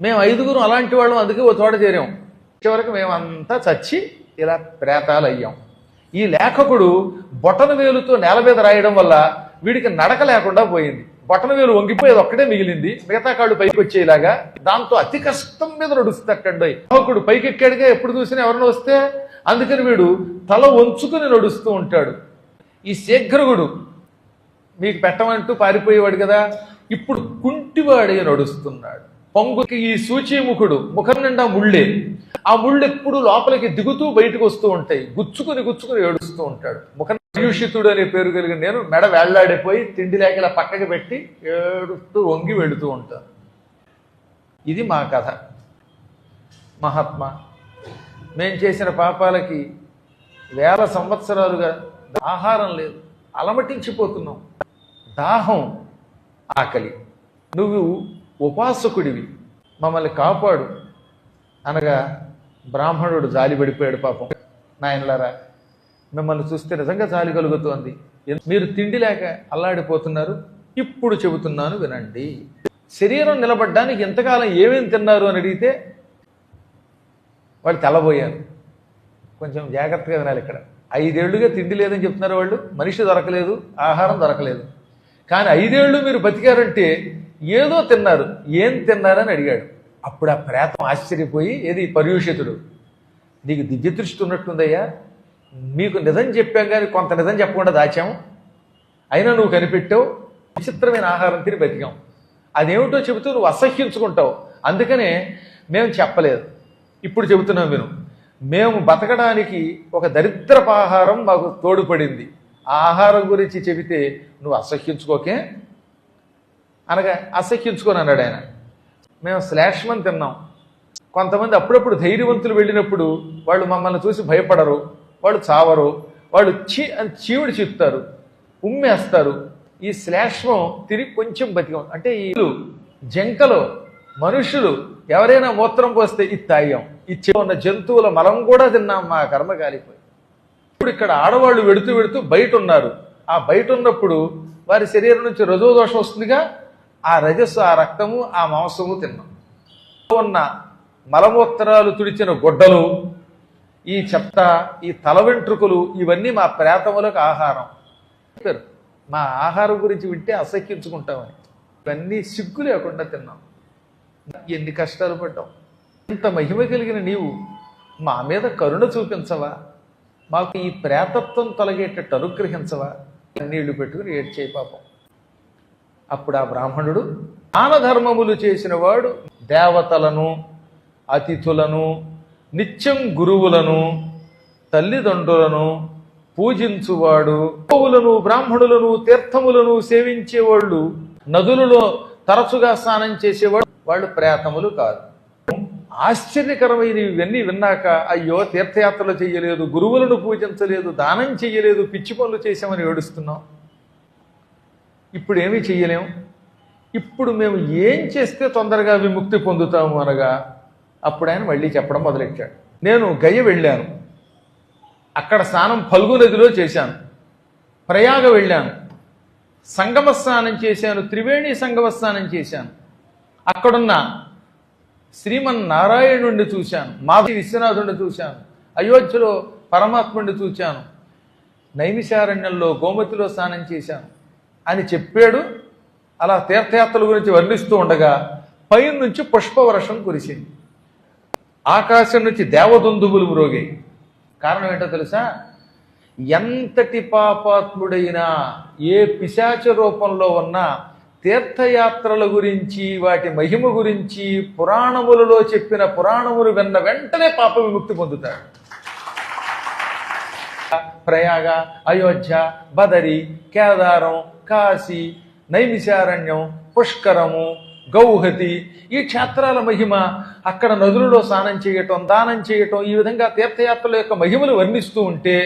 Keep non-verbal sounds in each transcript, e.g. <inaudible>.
మేము ఐదుగురు అలాంటి వాళ్ళం అందుకే ఓ చోట చేరాం. చివరకు మేమంతా చచ్చి ఇలా ప్రేతాలు అయ్యాం ఈ లేఖకుడు బొటన వేలుతో నేల మీద రాయడం వల్ల వీడికి నడక లేకుండా పోయింది. బొటన వేలు వంగిపోయేది ఒక్కటే మిగిలింది. మిగతా కాళ్ళు పైకి వచ్చేలాగా దాంతో అతి కష్టం మీద నడుస్తట్టండి లేఖకుడు పైకి ఎక్కాడుగా ఎప్పుడు చూసినా ఎవరిని వస్తే అందుకని వీడు తల వంచుకుని నడుస్తూ ఉంటాడు. ఈ శీఘ్రగుడు మీకు పెట్టమంటూ పారిపోయేవాడు కదా ఇప్పుడు కుంటివాడే నడుస్తున్నాడు. పొంగుకి ఈ సూచీముఖుడు ముఖం నిండా ముళ్ళే. ఆ ముళ్ళు ఎప్పుడు లోపలికి దిగుతూ బయటకు వస్తూ ఉంటాయి. గుచ్చుకుని గుచ్చుకుని ఏడుస్తూ ఉంటాడు. ముఖం పర్యూషితుడు అనే పేరు కలిగిన నేను మెడ వేళ్ళాడిపోయి తిండి లేక ఇలా పక్కకి పెట్టి ఏడుస్తూ వంగి వెళుతూ ఉంటాను. ఇది మా కథ. మహాత్మా మేము చేసిన పాపాలకి వేల సంవత్సరాలుగా ఆహారం లేదు. అలమటించిపోతున్నాం. దాహం ఆకలి. నువ్వు ఉపాసకుడివి. మమ్మల్ని కాపాడు. అనగా బ్రాహ్మణుడు జాలి పడిపోయాడు పాపం. నాయనలారా మిమ్మల్ని చూస్తే నిజంగా జాలి కలుగుతోంది. మీరు తిండి లేక అల్లాడిపోతున్నారు. ఇప్పుడు చెబుతున్నాను వినండి. శరీరం నిలబడ్డానికి ఎంతకాలం ఏమేమి తిన్నారు అని అడిగితే వాళ్ళు తెల్లబోయారు. కొంచెం జాగ్రత్తగా వినాలి ఇక్కడ. ఐదేళ్ళుగా తిండి లేదని చెప్తున్నారు వాళ్ళు. మనిషి దొరకలేదు ఆహారం దొరకలేదు. కానీ ఐదేళ్ళు మీరు బతికారంటే ఏదో తిన్నారు ఏం తిన్నారని అడిగాడు. అప్పుడు ఆ ప్రేతం ఆశ్చర్యపోయి ఏది పర్యూషితుడు? నీకు దివ్యదృష్టి ఉన్నట్టుందయ్యా. మీకు నిజం చెప్పాం కానీ కొంత నిజం చెప్పకుండా దాచాము అయినా నువ్వు కనిపెట్టావు విచిత్రమైన ఆహారం తిని బతికాం. అదేమిటో చెబుతూ నువ్వు అసహ్యించుకుంటావు. అందుకనే మేము చెప్పలేదు. ఇప్పుడు చెబుతున్నాం విను. మేము బతకడానికి ఒక దరిద్రపాహారం మాకు తోడుపడింది. ఆ ఆహారం గురించి చెబితే నువ్వు అసహ్యించుకోకే. అనగా అసహ్యించుకొని అన్నాడు ఆయన. మేము శ్లేష్మం తిన్నాం. కొంతమంది అప్పుడప్పుడు ధైర్యవంతులు వెళ్ళినప్పుడు వాళ్ళు మమ్మల్ని చూసి భయపడరు వాళ్ళు చావరు వాళ్ళు చీ అని చీవుడు చెప్తారు ఉమ్మేస్తారు. ఈ శ్లేష్మం తిరిగి కొంచెం బతికం అంటే ఈ జంకలో మనుషులు ఎవరైనా మూత్రం పోస్తే ఇది తాగాం ఇచ్చి ఉన్న జంతువుల మలం కూడా తిన్నాం మా కర్మ కాలిపోయి ఇప్పుడు ఇక్కడ ఆడవాళ్ళు వెడుతూ వెడుతూ బయట ఉన్నారు. ఆ బయట ఉన్నప్పుడు వారి శరీరం నుంచి రజో దోషం వస్తుందిగా ఆ రజస్సు ఆ రక్తము ఆ మాంసము తిన్నాం. ఉన్న మలమూత్రాలు తుడిచిన గుడ్డలు ఈ చెత్త ఈ తల వెంట్రుకలు ఇవన్నీ మా ప్రేతములకు ఆహారం. చెప్పారు మా ఆహారం గురించి వింటే అసహ్యించుకుంటామని. ఇవన్నీ సిగ్గు లేకుండా తిన్నాం. ఎన్ని కష్టాలు పడ్డాం. ఇంత మహిమ కలిగిన నీవు మా మీద కరుణ చూపించవా? మాకు ఈ ప్రేతత్వం తొలగేటట్టు అనుగ్రహించవా? నీళ్ళు పెట్టుకుని ఏడ్చేయి పాపం. అప్పుడు ఆ బ్రాహ్మణుడు దానధర్మములు చేసిన వాడు దేవతలను అతిథులను నిత్యం గురువులను తల్లిదండ్రులను పూజించువాడు. గోవులను బ్రాహ్మణులను తీర్థములను సేవించేవాళ్ళు నదులలో తరచుగా స్నానం చేసేవాడు వాళ్ళు ప్రేతములు కాదు. ఆశ్చర్యకరమైన ఇవన్నీ విన్నాక అయ్యో తీర్థయాత్రలు చేయలేదు గురువులను పూజించలేదు దానం చేయలేదు పిచ్చి పనులు చేశామని ఏడుస్తున్నాం. ఇప్పుడు ఏమీ చెయ్యలేం. ఇప్పుడు మేము ఏం చేస్తే తొందరగా విముక్తి పొందుతాము అనగా అప్పుడు ఆయన మళ్ళీ చెప్పడం మొదలెట్టాడు. నేను గయ వెళ్ళాను. అక్కడ స్నానం ఫల్గు నదిలో చేశాను. ప్రయాగ వెళ్ళాను. సంగమ స్నానం చేశాను. త్రివేణి సంగమ స్నానం చేశాను. అక్కడున్న శ్రీమన్నారాయణుణ్ణి చూశాను. మాధవి విశ్వనాథుడిని చూశాను. అయోధ్యలో పరమాత్ముడిని చూశాను నైమిషారణ్యంలో గోమతిలో స్నానం చేశాను. అని చెప్పాడు. అలా తీర్థయాత్రల గురించి వర్ణిస్తూ ఉండగా పైన నుంచి పుష్పవర్షం కురిసింది. ఆకాశం నుంచి దేవదుందుబులు మ్రోగాయి కారణం ఏంటో తెలుసా? ఎంతటి పాపాత్ముడైనా ఏ పిశాచ రూపంలో ఉన్నా తీర్థయాత్రల గురించి వాటి మహిమ గురించి పురాణములలో చెప్పిన పురాణములు విన్న వెంటనే పాప విముక్తి పొందుతాడు. ప్రయాగ అయోధ్య బదరి కేదారం కాశీ నైమిషారణ్యం పుష్కరము గౌహతి ఈ క్షేత్రాల మహిమ అక్కడ నదులలో స్నానం చేయటం దానం చేయటం ఈ విధంగా తీర్థయాత్రల యొక్క మహిమలు వర్ణిస్తూ ఉంటే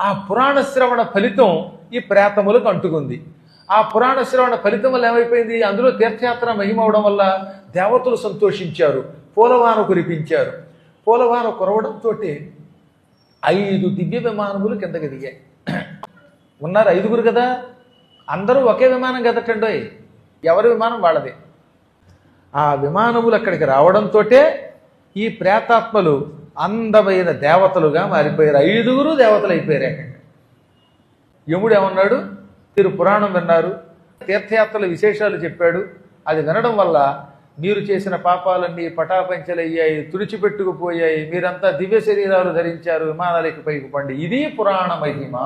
ఆ పురాణ శ్రవణ ఫలితం ఈ ప్రేతములకు అంటుకుంది. ఆ పురాణ శ్రవణ ఫలితం వల్ల ఏమైపోయింది? అందులో తీర్థయాత్ర మహిమ అవడం వల్ల దేవతలు సంతోషించారు పూలవాన కురిపించారు. పూలవాన కురవడంతో ఐదు దివ్య విమానములు కిందకి దిగాయి. <clears throat> ఉన్నారు ఐదుగురు కదా? అందరూ ఒకే విమానం కదటండోయ్ ఎవరి విమానం వాళ్ళదే? ఆ విమానములు అక్కడికి రావడంతో ఈ ప్రేతాత్మలు అందమైన దేవతలుగా మారిపోయారు. ఐదుగురు దేవతలు అయిపోయారు అక్కడ. యముడు ఏమన్నాడు? మీరు పురాణం విన్నారు తీర్థయాత్రల విశేషాలు చెప్పాడు. అది వినడం వల్ల మీరు చేసిన పాపాలన్నీ పటాపంచలయ్యాయి తుడిచిపెట్టుకుపోయాయి. మీరంతా దివ్య శరీరాలు ధరించారు విమానాలకి పైకి పండి. ఇది పురాణ మహిమ.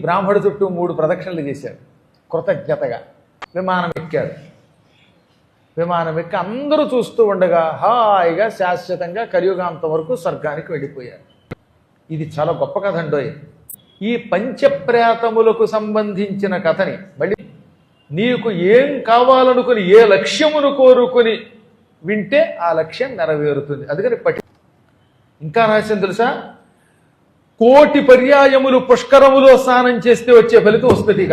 బ్రాహ్మడు చుట్టూ మూడు ప్రదక్షిణలు చేశాడు. కృతజ్ఞతగా. విమానం ఎక్కాడు. విమానం ఎక్కి అందరూ చూస్తూ ఉండగా హాయిగా శాశ్వతంగా కలియుగాంతం వరకు స్వర్గానికి వెళ్ళిపోయారు. ఇది చాలా గొప్ప కథ అండోయ్ ఈ పంచప్రేతములకు సంబంధించిన కథని మళ్ళీ నీకు ఏం కావాలనుకుని ఏ లక్ష్యమును కోరుకుని వింటే ఆ లక్ష్యం నెరవేరుతుంది. అందుకని పట్టి ఇంకా రహస్యం తెలుసా? కోటి పర్యాయములు పుష్కరములో స్నానం చేస్తే వచ్చే ఫలితం వస్తుంది ఈ